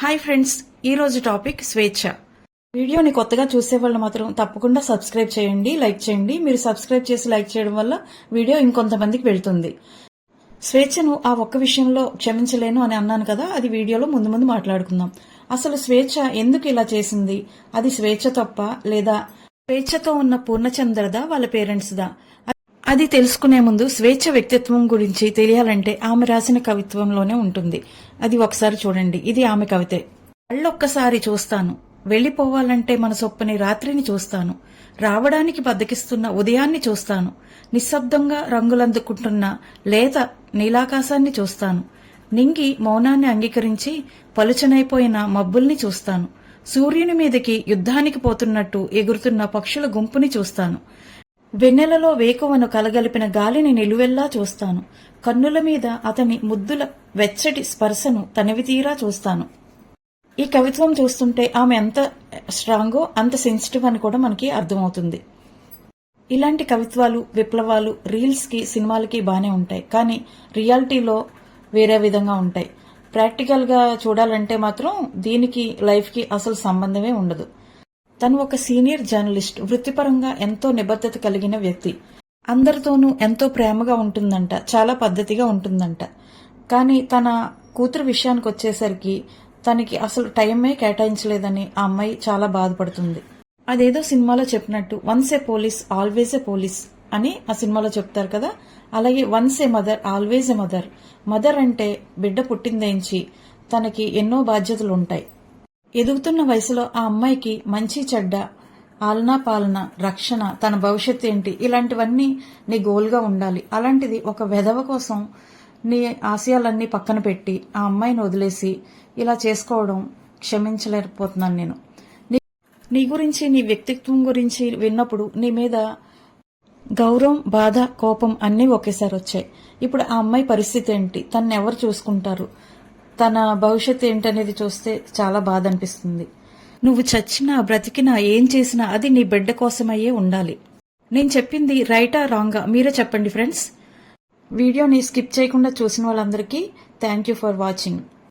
Hi friends ఈ రోజు topic స్వేచ్ఛ. వీడియోని కొత్తగా చూసే వాళ్ళు మాత్రం తప్పకుండా సబ్స్క్రైబ్ చేయండి లైక్ చేయండి. మీరు సబ్స్క్రైబ్ చేసి లైక్ చేయడం వల్ల వీడియో ఇంకొంతమందికి వెళ్తుంది. స్వేచ్ఛను ఆ ఒక్క విషయంలో క్షమించలేను అని అన్నాను కదా అది వీడియోలో ముందు ముందు మాట్లాడుకుందాం. అసలు స్వేచ్ఛ ఎందుకు ఇలా చేసింది? అది స్వేచ్ఛ తప్ప లేదా స్వేచ్ఛతో ఉన్న పూర్ణచంద్రదా వాళ్ళ పేరెంట్స్దా అది తెలుసుకునే ముందు స్వేచ్ఛ వ్యక్తిత్వం గురించి తెలియాలంటే ఆమె రాసిన కవిత్వంలోనే ఉంటుంది. అది ఒకసారి చూడండి. ఇది ఆమె కవితే. కళ్ళొక్కసారి చూస్తాను. వెళ్ళిపోవాలంటే మన సొప్పని రాత్రిని చూస్తాను. రావడానికి బద్దకిస్తున్న ఉదయాన్ని చూస్తాను. నిశ్శబ్దంగా రంగులందుకుంటున్న లేత నీలాకాశాన్ని చూస్తాను. నింగి మౌనాన్ని అంగీకరించి పలుచనైపోయిన మబ్బుల్ని చూస్తాను. సూర్యుని మీదకి యుద్ధానికి పోతున్నట్టు ఎగురుతున్న పక్షుల గుంపుని చూస్తాను. వెన్నెలలో వేకువను కలగలిపిన గాలిని నిలువెల్లా చూస్తాను. కన్నుల మీద అతని ముద్దుల వెచ్చటి స్పర్శను తనివితీరా చూస్తాను. ఈ కవిత్వం చూస్తుంటే ఆమె ఎంత స్ట్రాంగో అంత సెన్సిటివ్ అని కూడా మనకి అర్థమవుతుంది. ఇలాంటి కవిత్వాలు విప్లవాలు రీల్స్కి సినిమాలకి బానే ఉంటాయి. కానీ రియాలిటీలో వేరే విధంగా ఉంటాయి. ప్రాక్టికల్గా చూడాలంటే మాత్రం దీనికి లైఫ్కి అసలు సంబంధమే ఉండదు. తను ఒక సీనియర్ జర్నలిస్ట్ వృత్తిపరంగా ఎంతో నిబద్ధత కలిగిన వ్యక్తి. అందరితోనూ ఎంతో ప్రేమగా ఉంటుందంట చాలా పద్ధతిగా ఉంటుందంట. కానీ తన కూతురు విషయానికి వచ్చేసరికి తనకి అసలు టైమే కేటాయించలేదని ఆ అమ్మాయి చాలా బాధపడుతుంది. అదేదో సినిమాలో చెప్పినట్టు once a police always a police అని ఆ సినిమాలో చెప్తారు కదా. అలాగే once a mother always a mother mother అంటే బిడ్డ పుట్టిందేంచి తనకి ఎన్నో బాధ్యతలు ఉంటాయి ఎదుగుతున్న వయసులో ఆ అమ్మాయికి మంచి చెడ్డ ఆలనా పాలన రక్షణ తన భవిష్యత్తు ఏంటి ఇలాంటివన్నీ నీ గోల్గా ఉండాలి. అలాంటిది ఒక వెధవ కోసం నీ ఆశయాలన్నీ పక్కన పెట్టి ఆ అమ్మాయిని వదిలేసి ఇలా చేసుకోవడం క్షమించలేకపోతున్నాను నేను. నీ- గురించి నీ వ్యక్తిత్వం గురించి విన్నప్పుడు నీ మీద గౌరవం బాధ కోపం అన్నీ ఒకేసారి వచ్చాయి. ఇప్పుడు ఆ అమ్మాయి పరిస్థితి ఏంటి? తన్నెవరు ఎవరు చూసుకుంటారు? తన భవిష్యత్తు ఏంటనేది చూస్తే చాలా బాధ అనిపిస్తుంది నువ్వు చచ్చినా బ్రతికినా ఏం చేసినా అది నీ బిడ్డ కోసమయ్యే ఉండాలి. నేను చెప్పింది రైటా రాంగా మీరే చెప్పండి ఫ్రెండ్స్. వీడియోని స్కిప్ చేయకుండా చూసిన వాళ్ళందరికీ థ్యాంక్ యూ ఫర్ వాచింగ్.